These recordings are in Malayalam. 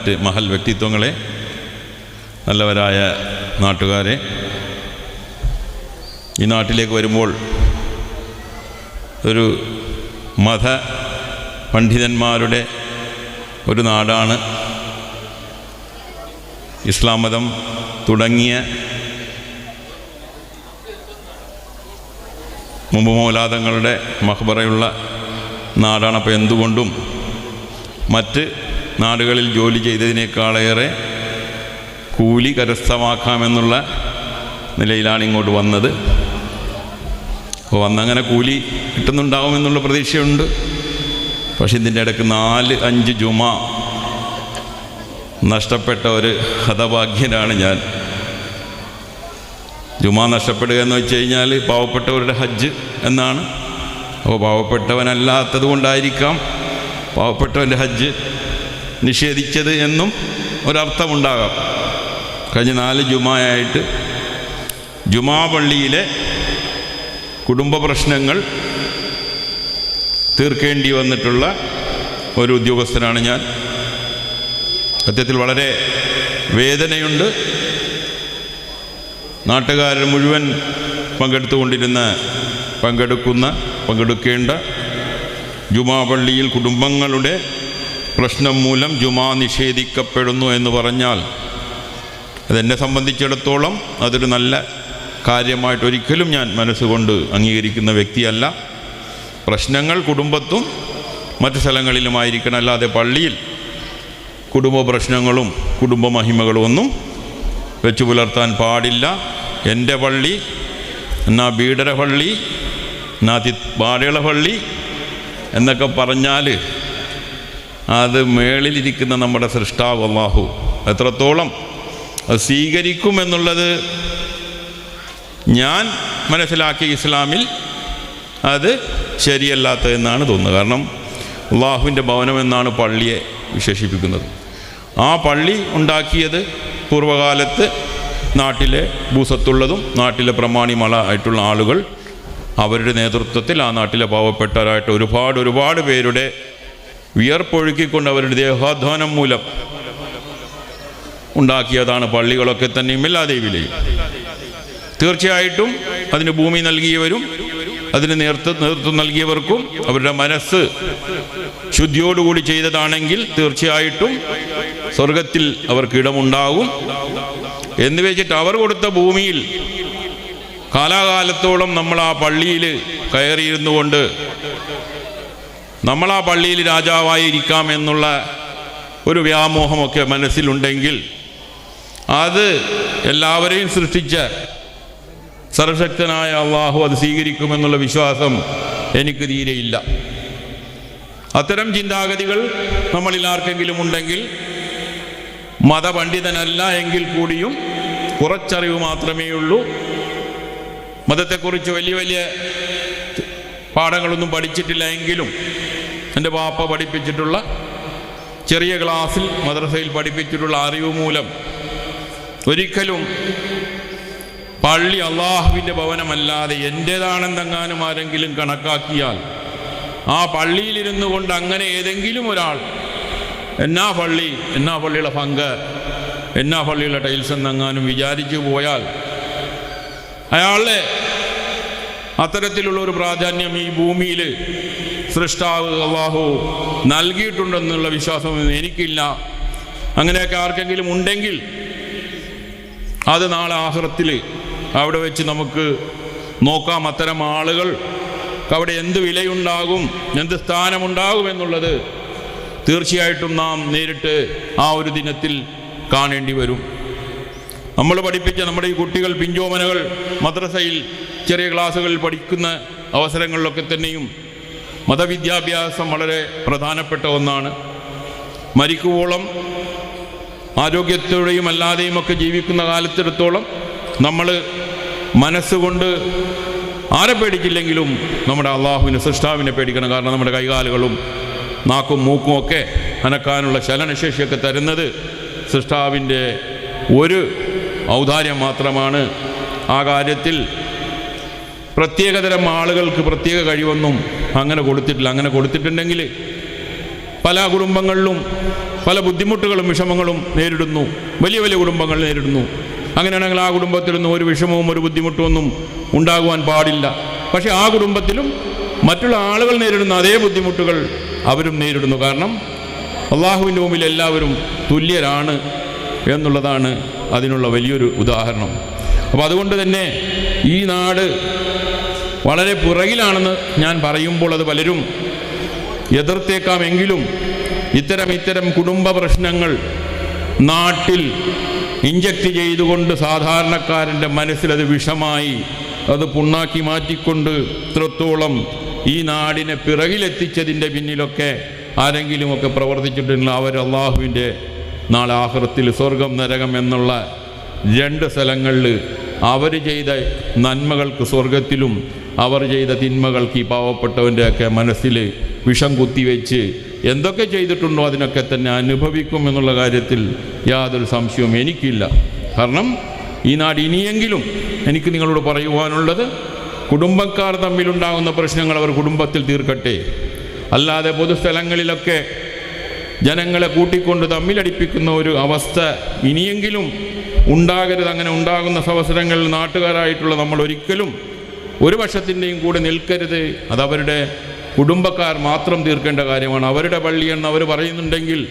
മറ്റ് മഹൽ വ്യക്തിത്വങ്ങളെ നല്ലവരായ നാട്ടുകാരെ ഈ നാട്ടിലേക്ക് വരുമ്പോൾ ഒരു മത പണ്ഡിതന്മാരുടെ ഒരു നാടാണ് ഇസ്ലാം മതം തുടങ്ങിയ മുമ്പ് മൗലാദങ്ങളുടെ മഹബറയുള്ള നാടാണ്. അപ്പോൾ എന്തുകൊണ്ടും മറ്റ് നാടുകളിൽ ജോലി ചെയ്തതിനേക്കാളേറെ കൂലി കരസ്ഥമാക്കാമെന്നുള്ള നിലയിലാണ് ഇങ്ങോട്ട് വന്നത്. അപ്പോൾ വന്നങ്ങനെ കൂലി കിട്ടുന്നുണ്ടാവുമെന്നുള്ള പ്രതീക്ഷയുണ്ട്. പക്ഷെ ഇതിന്റെ ഇടയ്ക്ക് നാല് അഞ്ച് ജുമ നഷ്ടപ്പെട്ട ഒരു ഹതഭാഗ്യനാണ് ഞാൻ. ജുമാ നഷ്ടപ്പെടുക എന്ന് വെച്ച് കഴിഞ്ഞാൽ പാവപ്പെട്ടവരുടെ ഹജ്ജ് എന്നാണ്. അപ്പോൾ പാവപ്പെട്ടവനല്ലാത്തത് കൊണ്ടായിരിക്കാം പാവപ്പെട്ടവന്റെ ഹജ്ജ് നിഷേധിച്ചത് എന്നും ഒരർത്ഥമുണ്ടാകാം. കഴിഞ്ഞ നാല് ജുമായായിട്ട് ജുമാ പള്ളിയിലെ കുടുംബ പ്രശ്നങ്ങൾ തീർക്കേണ്ടി വന്നിട്ടുള്ള ഒരു ഉദ്യോഗസ്ഥനാണ് ഞാൻ. സത്യത്തിൽ വളരെ വേദനയുണ്ട്. നാട്ടുകാരൻ മുഴുവൻ പങ്കെടുത്തുകൊണ്ടിരുന്ന പങ്കെടുക്കുന്ന പങ്കെടുക്കേണ്ട ജുമാ പള്ളിയിൽ കുടുംബങ്ങളുടെ പ്രശ്നം മൂലം ജുമാ നിഷേധിക്കപ്പെടുന്നു എന്ന് പറഞ്ഞാൽ അതെന്നെ സംബന്ധിച്ചിടത്തോളം അതൊരു നല്ല കാര്യമായിട്ട് ഒരിക്കലും ഞാൻ മനസ്സുകൊണ്ട് അംഗീകരിക്കുന്ന വ്യക്തിയല്ല. പ്രശ്നങ്ങൾ കുടുംബത്തും മറ്റു സ്ഥലങ്ങളിലുമായിരിക്കണം. അല്ലാതെ പള്ളിയിൽ കുടുംബ പ്രശ്നങ്ങളും കുടുംബ മഹിമകളും ഒന്നും വെച്ചു പുലർത്താൻ പാടില്ല. എന്റെ പള്ളി എന്നാ ബീഡര പള്ളി എന്നാ തി പള്ളി എന്നൊക്കെ പറഞ്ഞാൽ അത് മേളിലിരിക്കുന്ന നമ്മുടെ സൃഷ്ടാവ് അള്ളാഹു എത്രത്തോളം അത് സ്വീകരിക്കുമെന്നുള്ളത് ഞാൻ മനസ്സിലാക്കിയ ഇസ്ലാമിൽ അത് ശരിയല്ലാത്തതെന്നാണ് തോന്നുന്നത്. കാരണം അള്ളാഹുവിന്റെ ഭവനം എന്നാണ് പള്ളിയെ വിശേഷിപ്പിക്കുന്നത്. ആ പള്ളി ഉണ്ടാക്കിയത് പൂർവകാലത്ത് നാട്ടിലെ ഭൂസത്തുള്ളതും നാട്ടിലെ പ്രമാണിമല ആയിട്ടുള്ള ആളുകൾ അവരുടെ നേതൃത്വത്തിൽ ആ നാട്ടിലെ പാവപ്പെട്ടവരായിട്ട് ഒരുപാട് ഒരുപാട് പേരുടെ വിയർപ്പൊഴുക്കിക്കൊണ്ട് അവരുടെ ദേഹാധ്വാനം മൂലം ഉണ്ടാക്കിയതാണ് പള്ളികളൊക്കെ തന്നെയും എല്ലാ ദേവിലെയും. തീർച്ചയായിട്ടും അതിന് ഭൂമി നൽകിയവരും അതിന് നേർത്ത് നേതൃത്വം നൽകിയവർക്കും അവരുടെ മനസ്സ് ശുദ്ധിയോടുകൂടി ചെയ്തതാണെങ്കിൽ തീർച്ചയായിട്ടും സ്വർഗത്തിൽ അവർക്ക് ഇടമുണ്ടാകും. എന്ന് വെച്ചിട്ട് അവർ കൊടുത്ത ഭൂമിയിൽ കാലാകാലത്തോളം നമ്മൾ ആ പള്ളിയിൽ കയറിയിരുന്നു കൊണ്ട് നമ്മൾ ആ പള്ളിയിൽ രാജാവായിരിക്കാം എന്നുള്ള ഒരു വ്യാമോഹമൊക്കെ മനസ്സിലുണ്ടെങ്കിൽ അത് എല്ലാവരെയും സൃഷ്ടിച്ച സർവശക്തനായ അള്ളാഹു അത് സ്വീകരിക്കുമെന്നുള്ള വിശ്വാസം എനിക്ക് തീരെയില്ല. അത്തരം ചിന്താഗതികൾ നമ്മളിൽ ആർക്കെങ്കിലും ഉണ്ടെങ്കിൽ മതപണ്ഡിതനല്ല എങ്കിൽ കൂടിയും കുറച്ചറിവ് മാത്രമേ ഉള്ളൂ മതത്തെക്കുറിച്ച് വലിയ വലിയ പാഠങ്ങളൊന്നും പഠിച്ചിട്ടില്ല എങ്കിലും എന്റെ വാപ്പ പഠിപ്പിച്ചിട്ടുള്ള ചെറിയ ക്ലാസ്സിൽ മദ്രസയിൽ പഠിപ്പിച്ചിട്ടുള്ള അറിവ് മൂലം ഒരിക്കലും പള്ളി അള്ളാഹുവിന്റെ ഭവനമല്ലാതെ എന്റേതാണെന്നെങ്ങാനും ആരെങ്കിലും കണക്കാക്കിയാൽ ആ പള്ളിയിലിരുന്നു കൊണ്ട് അങ്ങനെ ഏതെങ്കിലും ഒരാൾ എന്നാ പള്ളി എന്നാ പള്ളിയുടെ പങ്ക് എന്നാ പള്ളിയുടെ ടൈൽസ് എന്നെങ്ങാനും വിചാരിച്ചു പോയാൽ അയാളുടെ അത്തരത്തിലുള്ള ഒരു പ്രാധാന്യം ഈ ഭൂമിയിൽ സൃഷ്ടാവ് അള്ളാഹു നൽകിയിട്ടുണ്ടെന്നുള്ള വിശ്വാസം എനിക്കില്ല. അങ്ങനെയൊക്കെ ആർക്കെങ്കിലും ഉണ്ടെങ്കിൽ അത് നാളെ ആഹ്റത്തിൽ അവിടെ വെച്ച് നമുക്ക് നോക്കാം അത്തരം ആളുകൾ അവിടെ എന്ത് വിലയുണ്ടാകും എന്ത് സ്ഥാനമുണ്ടാകും എന്നുള്ളത് തീർച്ചയായിട്ടും നാം നേരിട്ട് ആ ഒരു ദിനത്തിൽ കാണേണ്ടി വരും. നമ്മൾ പഠിപ്പിച്ച നമ്മുടെ ഈ കുട്ടികൾ പിഞ്ചോമനകൾ മദ്രസയിൽ ചെറിയ ക്ലാസ്സുകളിൽ പഠിക്കുന്ന അവസരങ്ങളിലൊക്കെ തന്നെയും മതവിദ്യാഭ്യാസം വളരെ പ്രധാനപ്പെട്ട ഒന്നാണ്. മരിക്കുവോളം ആരോഗ്യത്തോടെയും അല്ലാതെയും ഒക്കെ ജീവിക്കുന്ന കാലത്തിടത്തോളം നമ്മൾ മനസ്സുകൊണ്ട് ആരെ പേടിക്കില്ലെങ്കിലും നമ്മുടെ അള്ളാഹുവിനെ സൃഷ്ടാവിനെ പേടിക്കണം. കാരണം നമ്മുടെ കൈകാലുകളും നാക്കും മൂക്കും ഒക്കെ അനക്കാനുള്ള ചലനശേഷിയൊക്കെ തരുന്നത് സൃഷ്ടാവിന്റെ ഒരു ഔദാര്യം മാത്രമാണ്. ആ കാര്യത്തിൽ പ്രത്യേകതരം ആളുകൾക്ക് പ്രത്യേക കഴിവൊന്നും അങ്ങനെ കൊടുത്തിട്ടില്ല. അങ്ങനെ കൊടുത്തിട്ടുണ്ടെങ്കിൽ പല കുടുംബങ്ങളിലും പല ബുദ്ധിമുട്ടുകളും വിഷമങ്ങളും നേരിടുന്നു. വലിയ വലിയ കുടുംബങ്ങൾ നേരിടുന്നു. അങ്ങനെയാണെങ്കിൽ ആ കുടുംബത്തിലൊന്നും ഒരു വിഷമവും ഒരു ബുദ്ധിമുട്ടൊന്നും ഉണ്ടാകുവാൻ പാടില്ല. പക്ഷേ ആ കുടുംബത്തിലും മറ്റുള്ള ആളുകൾ നേരിടുന്ന അതേ ബുദ്ധിമുട്ടുകൾ അവരും നേരിടുന്നു. കാരണം അള്ളാഹുവിന്റെ മുമ്പിൽ എല്ലാവരും തുല്യരാണ് എന്നുള്ളതാണ് അതിനുള്ള വലിയൊരു ഉദാഹരണം. അപ്പോൾ അതുകൊണ്ട് തന്നെ ഈ നാട് വളരെ പുറകിലാണെന്ന് ഞാൻ പറയുമ്പോൾ അത് പലരും എതിർത്തേക്കാമെങ്കിലും ഇത്തരം ഇത്തരം കുടുംബ പ്രശ്നങ്ങൾ നാട്ടിൽ ഇഞ്ചക്ട് ചെയ്തുകൊണ്ട് സാധാരണക്കാരന്റെ മനസ്സിലത് വിഷമായി അത് പുണ്ണാക്കി മാറ്റിക്കൊണ്ട് ഇത്രത്തോളം ഈ നാടിനെ പിറകിലെത്തിച്ചതിന്റെ പിന്നിലൊക്കെ ആരെങ്കിലുമൊക്കെ പ്രവർത്തിച്ചിട്ടുണ്ടെങ്കിൽ അവർ അള്ളാഹുവിന്റെ നാളെ ആഹൃത്തിൽ സ്വർഗം നരകം എന്നുള്ള രണ്ട് സ്ഥലങ്ങളിൽ അവർ ചെയ്ത നന്മകൾക്ക് സ്വർഗത്തിലും അവർ ചെയ്ത തിന്മകൾക്ക് ഈ പാവപ്പെട്ടവന്റെയൊക്കെ മനസ്സിൽ വിഷം കുത്തിവെച്ച് എന്തൊക്കെ ചെയ്തിട്ടുണ്ടോ അതിനൊക്കെ തന്നെ അനുഭവിക്കും എന്നുള്ള കാര്യത്തിൽ യാതൊരു സംശയവും എനിക്കില്ല. കാരണം ഈ നാട് ഇനിയെങ്കിലും എനിക്ക് നിങ്ങളോട് പറയുവാനുള്ളത് കുടുംബക്കാർ തമ്മിലുണ്ടാകുന്ന പ്രശ്നങ്ങൾ അവർ കുടുംബത്തിൽ തീർക്കട്ടെ. അല്ലാതെ പൊതുസ്ഥലങ്ങളിലൊക്കെ ജനങ്ങളെ കൂട്ടിക്കൊണ്ട് തമ്മിലടിപ്പിക്കുന്ന ഒരു അവസ്ഥ ഇനിയെങ്കിലും ഉണ്ടാകരുത്. അങ്ങനെ ഉണ്ടാകുന്ന അവസരങ്ങളിൽ നാട്ടുകാരായിട്ടുള്ള നമ്മൾ ഒരിക്കലും ഒരു പക്ഷത്തിന്റെയും കൂടെ നിൽക്കരുത്. അതവരുടെ കുടുംബക്കാർ മാത്രം തീർക്കേണ്ട കാര്യമാണ്. അവരുടെ പള്ളി എന്ന് അവർ പറയുന്നുണ്ടെങ്കിൽ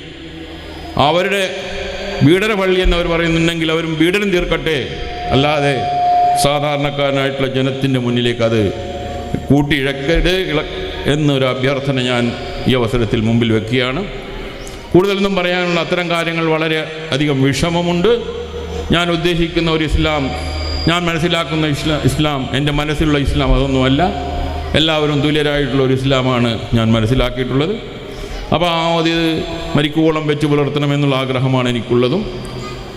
അവരുടെ വീടര പള്ളി എന്ന് അവർ പറയുന്നുണ്ടെങ്കിൽ അവരും വീടരും തീർക്കട്ടെ. അല്ലാതെ സാധാരണക്കാരനായിട്ടുള്ള ജനത്തിന്റെ മുന്നിലേക്ക് അത് കൂട്ടിയിഴക്കരുത്. എന്നൊരു അഭ്യർത്ഥന ഞാൻ ഈ അവസരത്തിൽ മുമ്പിൽ വെക്കുകയാണ്. കൂടുതലൊന്നും പറയാനുള്ള അത്തരം കാര്യങ്ങൾ വളരെ അധികം വിഷമമുണ്ട്. ഞാൻ ഉദ്ദേശിക്കുന്ന ഒരു ഇസ്ലാം ഞാൻ മനസ്സിലാക്കുന്ന ഇസ്ലാം ഇസ്ലാം എന്റെ മനസ്സിലുള്ള ഇസ്ലാം അതൊന്നുമല്ല. എല്ലാവരും തുല്യരായിട്ടുള്ള ഒരു ഇസ്ലാമാണ് ഞാൻ മനസ്സിലാക്കിയിട്ടുള്ളത്. അപ്പോൾ ആ അത് മരിക്കുവോളം വെച്ച് പുലർത്തണമെന്നുള്ള ആഗ്രഹമാണ് എനിക്കുള്ളതും.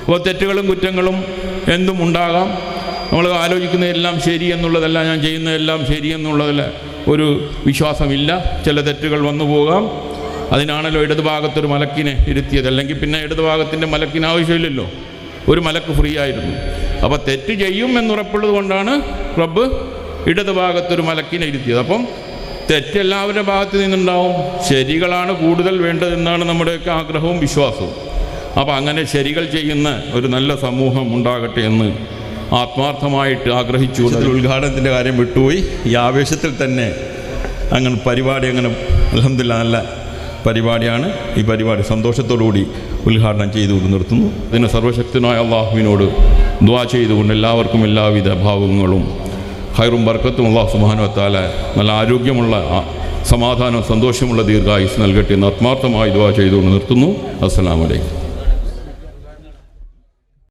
അപ്പോൾ തെറ്റുകളും കുറ്റങ്ങളും എന്തും ഉണ്ടാകാം. നമ്മൾ ആലോചിക്കുന്നതെല്ലാം ശരി എന്നുള്ളതല്ല ഞാൻ ചെയ്യുന്നതെല്ലാം ശരി ഒരു വിശ്വാസമില്ല. ചില തെറ്റുകൾ വന്നു പോകാം. അതിനാണല്ലോ ഇടതുഭാഗത്തൊരു മലക്കിനെ ഇരുത്തിയത്. അല്ലെങ്കിൽ പിന്നെ ഇടതുഭാഗത്തിന്റെ മലക്കിന് ആവശ്യമില്ലല്ലോ. ഒരു മലക്ക് ഫ്രീ ആയിരുന്നു. അപ്പോൾ തെറ്റ് ചെയ്യും എന്നുറപ്പുള്ളത് കൊണ്ടാണ് ക്ലബ്ബ് ഇടതുഭാഗത്തൊരു മലക്കിനെ ഇരുത്തിയത്. അപ്പം തെറ്റെല്ലാവരുടെ ഭാഗത്ത് നിന്നുണ്ടാവും. ശരികളാണ് കൂടുതൽ വേണ്ടതെന്നാണ് നമ്മുടെയൊക്കെ ആഗ്രഹവും വിശ്വാസവും. അപ്പോൾ അങ്ങനെ ശരികൾ ചെയ്യുന്ന ഒരു നല്ല സമൂഹം ഉണ്ടാകട്ടെ എന്ന് ആത്മാർത്ഥമായിട്ട് ആഗ്രഹിച്ചു ഉദ്ഘാടനത്തിന്റെ കാര്യം വിട്ടുപോയി. ഈ ആവേശത്തിൽ തന്നെ അങ്ങനെ പരിപാടി അങ്ങനെ അലഹമില്ല നല്ല പരിപാടിയാണ്. ഈ പരിപാടി സന്തോഷത്തോടുകൂടി ഉദ്ഘാടനം ചെയ്തു നിർത്തുന്നു. ഇതിന് സർവശക്തനായ അള്ളാഹുവിനോട് ദ്വാ ചെയ്തുകൊണ്ട് എല്ലാവർക്കും എല്ലാവിധ ഭാവങ്ങളും ഹൈറും ബർക്കത്തും അള്ളാഹു സുബാനുവത്താല നല്ല ആരോഗ്യമുള്ള സമാധാനവും സന്തോഷമുള്ള ദീർഘായുസ് നൽകട്ടെ എന്ന് ആത്മാർത്ഥമായി ദ്വാ ചെയ്തുകൊണ്ട് നിർത്തുന്നു. അസ്സലാമലൈക്കും